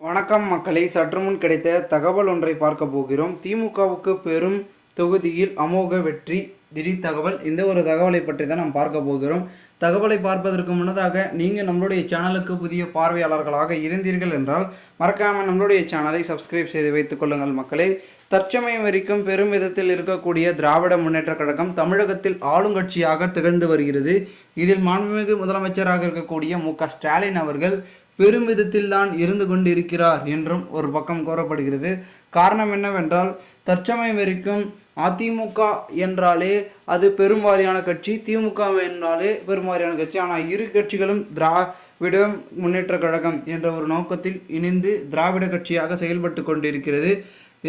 வணக்கம் மக்களை. சற்று முன் கிடைத்த தகவல் ஒன்றை பார்க்க போகிறோம். திமுகவுக்கு பெரும் தொகுதியில் அமோக வெற்றி திடீர் தகவல். இந்த ஒரு தகவலை பற்றி தான் நாம் பார்க்க போகிறோம். தகவலை பார்ப்பதற்கு முன்னதாக நீங்கள் நம்மளுடைய சேனலுக்கு புதிய பார்வையாளர்களாக இருந்தீர்கள் என்றால் மறக்காமல் நம்மளுடைய சேனலை சப்ஸ்கிரைப் செய்து வைத்துக் கொள்ளுங்கள் மக்களை. தற்சமயம் வரைக்கும் பெரும் விதத்தில் இருக்கக்கூடிய திராவிட முன்னேற்ற கழகம் தமிழகத்தில் ஆளுங்கட்சியாக திகழ்ந்து வருகிறது. இதில் மாண்புமிகு முதலமைச்சராக இருக்கக்கூடிய மு க ஸ்டாலின் அவர்கள் பெரும் விதத்தில் தான் இருந்து கொண்டிருக்கிறார் என்றும் ஒரு பக்கம் கூறப்படுகிறது. காரணம் என்னவென்றால் தற்சமயம் வரைக்கும் அதிமுக என்றாலே அது பெரும்பாரியான கட்சி திமுக என்றாலே பெரும்வாரியான கட்சி. ஆனால் இரு கட்சிகளும் திராவிட முன்னேற்ற கழகம் என்ற ஒரு நோக்கத்தில் இணைந்து திராவிட கட்சியாக செயல்பட்டு கொண்டிருக்கிறது.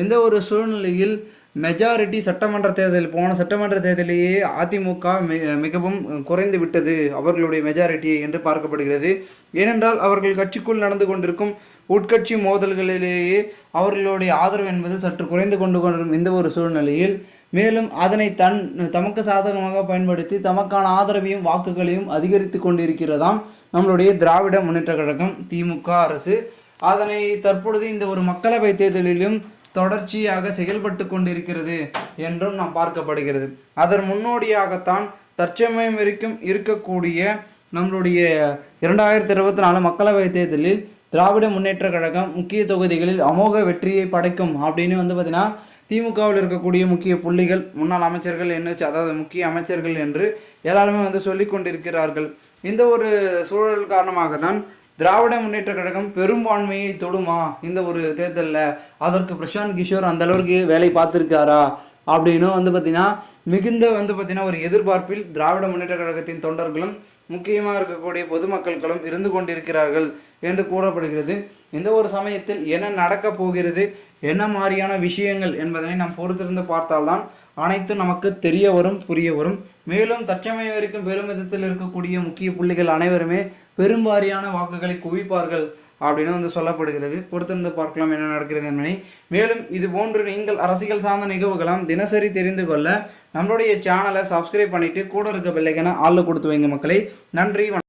எந்த ஒரு சூழ்நிலையில் மெஜாரிட்டி சட்டமன்ற தேர்தல் போன சட்டமன்ற தேர்தலிலேயே அதிமுக மிக மிகவும் குறைந்து விட்டது அவர்களுடைய மெஜாரிட்டி என்று பார்க்கப்படுகிறது. ஏனென்றால் அவர்கள் கட்சிக்குள் நடந்து கொண்டிருக்கும் உட்கட்சி மோதல்களிலேயே அவர்களுடைய ஆதரவு என்பது சற்று குறைந்து கொண்டு கொண்டிருக்கும் இந்த ஒரு சூழ்நிலையில். மேலும் அதனை தன் தமக்கு சாதகமாக பயன்படுத்தி தமக்கான ஆதரவையும் வாக்குகளையும் அதிகரித்து கொண்டிருக்கிறதாம் நம்மளுடைய திராவிட முன்னேற்ற கழகம் திமுக அரசு. அதனை தற்பொழுது இந்த ஒரு மக்களவை தேர்தலிலும் தொடர்ச்சியாக செயல்பட்டு கொண்டிருக்கிறது என்றும் நாம் பார்க்கப்படுகிறது. அதன் முன்னோடியாகத்தான் தற்சமயம் வரைக்கும் இருக்கக்கூடிய நம்மளுடைய இரண்டாயிரத்தி இருபத்தி நாலு மக்களவை தேர்தலில் திராவிட முன்னேற்ற கழகம் முக்கிய தொகுதிகளில் அமோக வெற்றியை படைக்கும் அப்படின்னு வந்து பார்த்தீங்கன்னா திமுகவில் இருக்கக்கூடிய முக்கிய புள்ளிகள் முன்னாள் அமைச்சர்கள் என்ன அதாவது முக்கிய அமைச்சர்கள் என்று எல்லாருமே வந்து சொல்லி கொண்டிருக்கிறார்கள். இந்த ஒரு சூழல் காரணமாக தான் திராவிட முன்னேற்ற கழகம் பெரும்பான்மையை தொடுமா இந்த ஒரு தேர்தலில்? அதற்கு பிரசாந்த் கிஷோர் அந்த அளவுக்கு வேலை பார்த்துருக்காரா? அப்படின்னும் வந்து பார்த்தீங்கன்னா மிகுந்த வந்து பார்த்தீங்கன்னா ஒரு எதிர்பார்ப்பில் திராவிட முன்னேற்ற கழகத்தின் தொண்டர்களும் முக்கியமாக இருக்கக்கூடிய பொதுமக்கள்களும் இருந்து கொண்டிருக்கிறார்கள் என்று கூறப்படுகிறது. இந்த ஒரு சமயத்தில் என்ன நடக்கப் போகிறது? என்ன மாதிரியான விஷயங்கள் என்பதனை நாம் பொறுத்திருந்து பார்த்தால்தான் அனைத்தும் நமக்கு தெரிய வரும் புரிய வரும் மேலும் தற்சமயம் வரைக்கும் பெருமிதத்தில் இருக்கக்கூடிய முக்கிய புள்ளிகள் அனைவருமே பெரும்பாரியான வாக்குகளை குவிப்பார்கள் அப்படின்னு வந்து சொல்லப்படுகிறது. பொறுத்திருந்து பார்க்கலாம் என்ன நடக்கிறது என்பதை. மேலும் இது போன்று நீங்கள் அரசியல் சார்ந்த நிகழ்வுகளாம் தினசரி தெரிந்து கொள்ள நம்மளுடைய சேனலை சப்ஸ்கிரைப் பண்ணிட்டு கூட இருக்க பிள்ளைக்கான ஆளில் கொடுத்து வைங்க மக்களை. நன்றி